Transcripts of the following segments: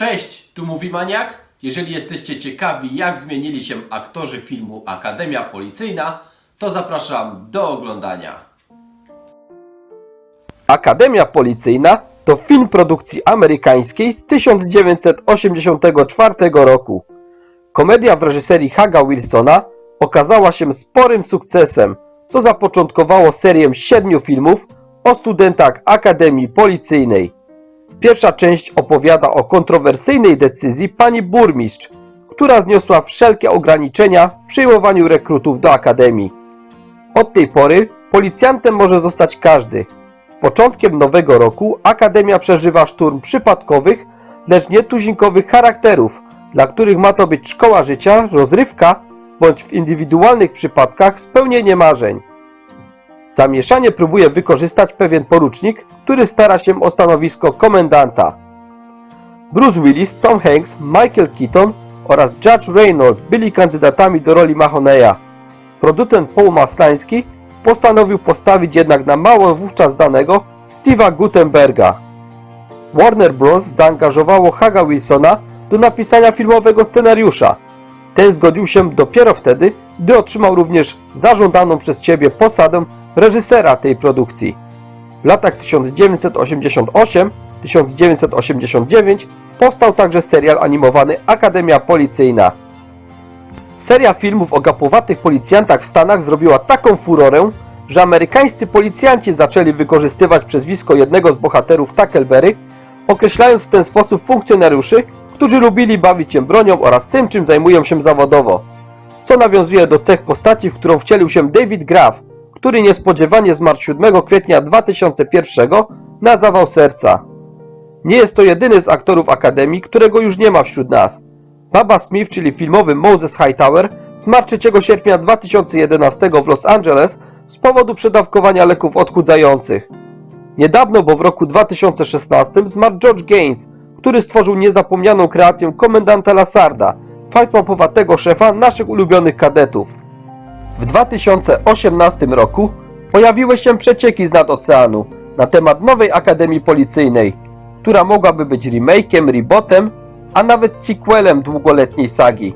Cześć, tu mówi Maniak. Jeżeli jesteście ciekawi, jak zmienili się aktorzy filmu Akademia Policyjna, to zapraszam do oglądania. Akademia Policyjna to film produkcji amerykańskiej z 1984 roku. Komedia w reżyserii Haga Wilsona okazała się sporym sukcesem, co zapoczątkowało serię siedmiu filmów o studentach Akademii Policyjnej. Pierwsza część opowiada o kontrowersyjnej decyzji pani burmistrz, która zniosła wszelkie ograniczenia w przyjmowaniu rekrutów do Akademii. Od tej pory policjantem może zostać każdy. Z początkiem nowego roku Akademia przeżywa szturm przypadkowych, lecz nietuzinkowych charakterów, dla których ma to być szkoła życia, rozrywka, bądź w indywidualnych przypadkach spełnienie marzeń. Zamieszanie próbuje wykorzystać pewien porucznik, który stara się o stanowisko komendanta. Bruce Willis, Tom Hanks, Michael Keaton oraz Judge Reynolds byli kandydatami do roli Mahoneya. Producent Paul Maslański postanowił postawić jednak na mało wówczas znanego Steve'a Gutenberga. Warner Bros. zaangażowało Haga Wilsona do napisania filmowego scenariusza. Ten zgodził się dopiero wtedy, gdy otrzymał również zażądaną przez ciebie posadę reżysera tej produkcji. W latach 1988-1989 powstał także serial animowany Akademia Policyjna. Seria filmów o gapowatych policjantach w Stanach zrobiła taką furorę, że amerykańscy policjanci zaczęli wykorzystywać przezwisko jednego z bohaterów Tackleberry, określając w ten sposób funkcjonariuszy, którzy lubili bawić się bronią oraz tym, czym zajmują się zawodowo. Co nawiązuje do cech postaci, w którą wcielił się David Graff, który niespodziewanie zmarł 7 kwietnia 2001 na zawał serca. Nie jest to jedyny z aktorów Akademii, którego już nie ma wśród nas. Baba Smith, czyli filmowy Moses Hightower, zmarł 3 sierpnia 2011 w Los Angeles z powodu przedawkowania leków odchudzających. Niedawno, bo w roku 2016 zmarł George Gaines, który stworzył niezapomnianą kreację komendanta Lasarda, fajtmapowatego szefa naszych ulubionych kadetów. W 2018 roku pojawiły się przecieki z nad oceanu na temat nowej Akademii Policyjnej, która mogłaby być remake'iem, rebootem, a nawet sequelem długoletniej sagi.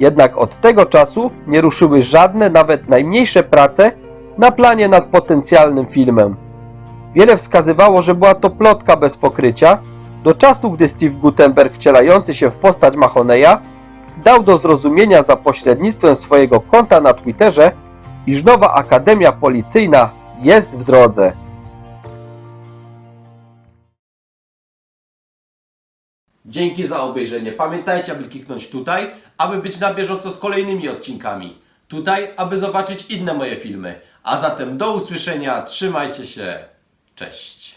Jednak od tego czasu nie ruszyły żadne, nawet najmniejsze prace na planie nad potencjalnym filmem. Wiele wskazywało, że była to plotka bez pokrycia, do czasu gdy Steve Gutenberg wcielający się w postać Mahoneya dał do zrozumienia za pośrednictwem swojego konta na Twitterze, iż nowa Akademia Policyjna jest w drodze. Dzięki za obejrzenie. Pamiętajcie, aby kliknąć tutaj, aby być na bieżąco z kolejnymi odcinkami. Tutaj, aby zobaczyć inne moje filmy. A zatem do usłyszenia, trzymajcie się. Cześć.